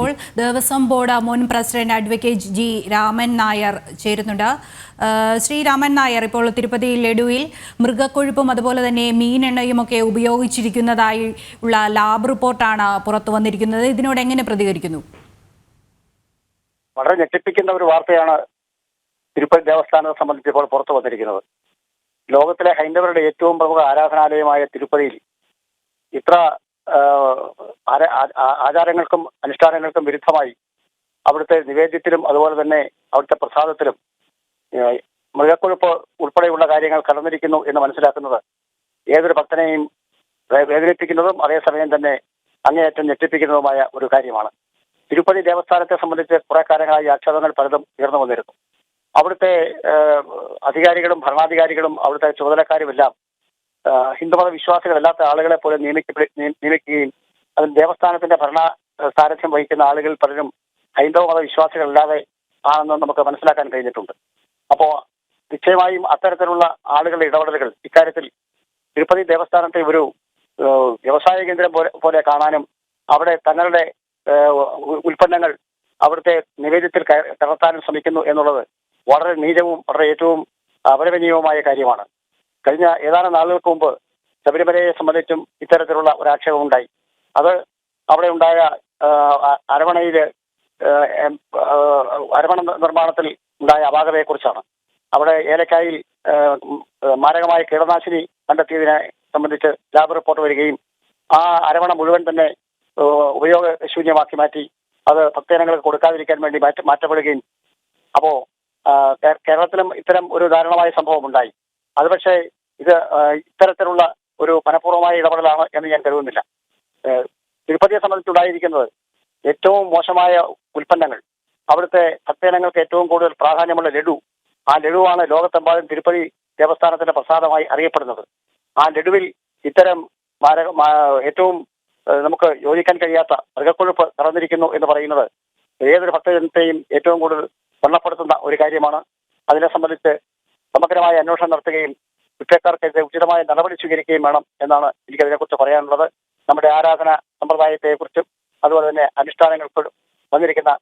ഇപ്പോൾ ദേവസ്വം ബോർഡ് മുൻ president advocate G Raman Nair ചേരുന്നുണ്ട്. ശ്രീ രാമൻ നായർ ഇപ്പോൾ തിരുപ്പതി ലഡുവിൽ മൃഗക്കൊഴുപ്പും അതുപോലെ തന്നെ മീനെണ്ണയും ഒക്കെ ഉപയോഗിച്ചിരിക്കുന്നതായി ഉള്ള ലാബ് റിപ്പോർട്ടാണ് പുറത്തു വന്നിരിക്കുന്നത്. ഇതിനോട് എങ്ങനെ പ്രതികരിക്കുന്നു? വളരെ ഞെട്ടിപ്പിക്കുന്ന ഒരു വാർത്തയാണ് തിരുപ്പതി ദേവസ്ഥാനത്തെ സംബന്ധിച്ച് ഇപ്പോൾ പുറത്തു വന്നിരിക്കുന്നത്. ലോകത്തിലെ ഹൈന്ദവരുടെ ഏറ്റവും പ്രമുഖ ആരാധനാലയമായ തിരുപ്പതിയിൽ ഇത്ര ആചാരങ്ങൾക്കും അനുഷ്ഠാനങ്ങൾക്കും വിരുദ്ധമായി അവിടുത്തെ നിവേദ്യത്തിലും അതുപോലെ തന്നെ അവിടുത്തെ പ്രസാദത്തിലും മൃഗക്കൊഴുപ്പ് ഉൾപ്പെടെയുള്ള കാര്യങ്ങൾ കടന്നിരിക്കുന്നു എന്ന് മനസ്സിലാക്കുന്നത് ഏതൊരു ഭക്തനെയും വേദനിപ്പിക്കുന്നതും അതേസമയം തന്നെ അങ്ങേയറ്റം ഞെട്ടിപ്പിക്കുന്നതുമായ ഒരു കാര്യമാണ്. തിരുപ്പതി ദേവസ്ഥാനത്തെ സംബന്ധിച്ച് കുറെ കാലങ്ങളായി ആക്ഷേപങ്ങൾ പലതും ഉയർന്നു വന്നിരുന്നു. അവിടുത്തെ അധികാരികളും ഭരണാധികാരികളും അവിടുത്തെ ചുമതലക്കാരുമെല്ലാം ഹിന്ദുമത വിശ്വാസികളല്ലാത്ത ആളുകളെ പോലെ നിയമിക്കുകയും അത് ദേവസ്ഥാനത്തിന്റെ ഭരണ സാരഥ്യം വഹിക്കുന്ന ആളുകൾ പലരും ഹൈന്ദവ മത വിശ്വാസികളല്ലാതെ ആണെന്ന് നമുക്ക് മനസ്സിലാക്കാൻ കഴിഞ്ഞിട്ടുണ്ട്. അപ്പോ നിശ്ചയമായും അത്തരത്തിലുള്ള ആളുകളുടെ ഇടപെടലുകൾ ഇക്കാര്യത്തിൽ തിരുപ്പതി ദേവസ്ഥാനത്തെ ഒരു വ്യവസായ കേന്ദ്രം പോലെ പോലെ കാണാനും അവിടെ തങ്ങളുടെ ഉൽപ്പന്നങ്ങൾ അവിടുത്തെ നിവേദ്യത്തിൽ കടത്താനും ശ്രമിക്കുന്നു എന്നുള്ളത് വളരെ നീചവും വളരെ ഏറ്റവും അപലപനീയവുമായ കാര്യമാണ്. കഴിഞ്ഞ ഏതാനും നാളുകൾക്ക് മുമ്പ് ശബരിമലയെ സംബന്ധിച്ചും ഇത്തരത്തിലുള്ള ഒരു ആക്ഷേപം ഉണ്ടായി. അത് അവിടെ ഉണ്ടായ അരവണയിൽ അരവണ നിർമ്മാണത്തിൽ ഉണ്ടായ അപാകതയെക്കുറിച്ചാണ്. അവിടെ ഏലക്കായിൽ മാരകമായ കീടനാശിനി കണ്ടെത്തിയതിനെ സംബന്ധിച്ച് ലാബ് റിപ്പോർട്ട് വരികയും ആ അരവണ മുഴുവൻ തന്നെ ഉപയോഗശൂന്യമാക്കി മാറ്റി അത് ഭക്തജനങ്ങൾക്ക് കൊടുക്കാതിരിക്കാൻ വേണ്ടി മാറ്റ മാറ്റപ്പെടുകയും. അപ്പോ കേരളത്തിലും ഇത്തരം ഒരു ദാരുണമായ സംഭവം ഉണ്ടായി. അത് പക്ഷേ ഇത് ഇത്തരത്തിലുള്ള ഒരു മനഃപൂർവമായ ഇടപെടലാണ് എന്ന് ഞാൻ കരുതുന്നില്ല. തിരുപ്പതിയെ സംബന്ധിച്ചുണ്ടായിരിക്കുന്നത് ഏറ്റവും മോശമായ ഉൽപ്പന്നങ്ങൾ അവിടുത്തെ ഭക്തജനങ്ങൾക്ക് ഏറ്റവും കൂടുതൽ പ്രാധാന്യമുള്ള ലഡു ആ ലഡുവാണ് ലോകത്തെമ്പാടും തിരുപ്പതി ദേവസ്ഥാനത്തിന്റെ പ്രസാദമായി അറിയപ്പെടുന്നത്. ആ ലഡുവിൽ ഇത്തരം ഏറ്റവും നമുക്ക് യോജിക്കാൻ കഴിയാത്ത മൃഗക്കൊഴുപ്പ് കടന്നിരിക്കുന്നു എന്ന് പറയുന്നത് ഏതൊരു ഭക്തജനത്തെയും ഏറ്റവും കൂടുതൽ വെള്ളപ്പെടുത്തുന്ന ഒരു കാര്യമാണ്. അതിനെ സംബന്ധിച്ച് സമഗ്രമായ അന്വേഷണം നടത്തുകയും കുറ്റക്കാർക്കെതിരെ ഉചിതമായ നടപടി സ്വീകരിക്കുകയും വേണം എന്നാണ് എനിക്കതിനെക്കുറിച്ച് പറയാനുള്ളത്. നമ്മുടെ ആരാധന സമ്പ്രദായത്തെക്കുറിച്ചും അതുപോലെ തന്നെ അനുഷ്ഠാനങ്ങൾക്ക് വന്നിരിക്കുന്ന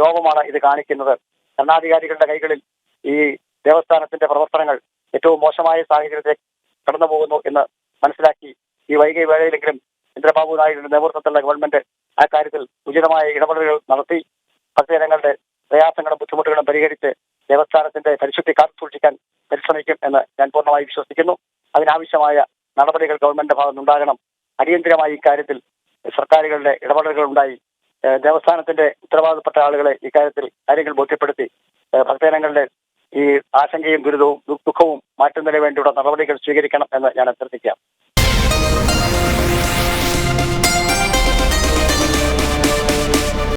ലോകമാണ് ഇത് കാണിക്കുന്നത്. ഭരണാധികാരികളുടെ കൈകളിൽ ഈ ദേവസ്ഥാനത്തിന്റെ പ്രവർത്തനങ്ങൾ ഏറ്റവും മോശമായ സാഹചര്യത്തിലേക്ക് കടന്നു പോകുന്നു എന്ന് മനസ്സിലാക്കി ഈ വൈകി വേളയിലെങ്കിലും ചന്ദ്രബാബു നായിഡുവിന്റെ നേതൃത്വത്തിലുള്ള ഗവൺമെന്റ് ആ കാര്യത്തിൽ ഉചിതമായ ഇടപെടലുകൾ നടത്തി ഭക്തജനങ്ങളുടെ പ്രയാസങ്ങളും ബുദ്ധിമുട്ടുകളും പരിഹരിച്ച് ദേവസ്ഥാനത്തിന്റെ പരിശുദ്ധി കാത്തു സൂക്ഷിക്കാൻ പരിശ്രമിക്കും എന്ന് ഞാൻ പൂർണമായി വിശ്വസിക്കുന്നു. അതിനാവശ്യമായ നടപടികൾ ഗവൺമെന്റിന്റെ ഭാഗത്തുനിന്നുണ്ടാകണം. അടിയന്തിരമായി ഇക്കാര്യത്തിൽ സർക്കാരുകളുടെ ഇടപെടലുകൾ ഉണ്ടായി ദേവസ്ഥാനത്തിന്റെ ഉത്തരവാദപ്പെട്ട ആളുകളെ ഇക്കാര്യത്തിൽ കാര്യങ്ങൾ ബോധ്യപ്പെടുത്തി. ഭക്തജനങ്ങളുടെ ഈ ആശങ്കയും ദുരിതവും ദുഃഖവും മാറ്റുന്നതിന് വേണ്ടിയുള്ള നടപടികൾ സ്വീകരിക്കണം എന്ന് ഞാൻ അഭ്യർത്ഥിക്കാം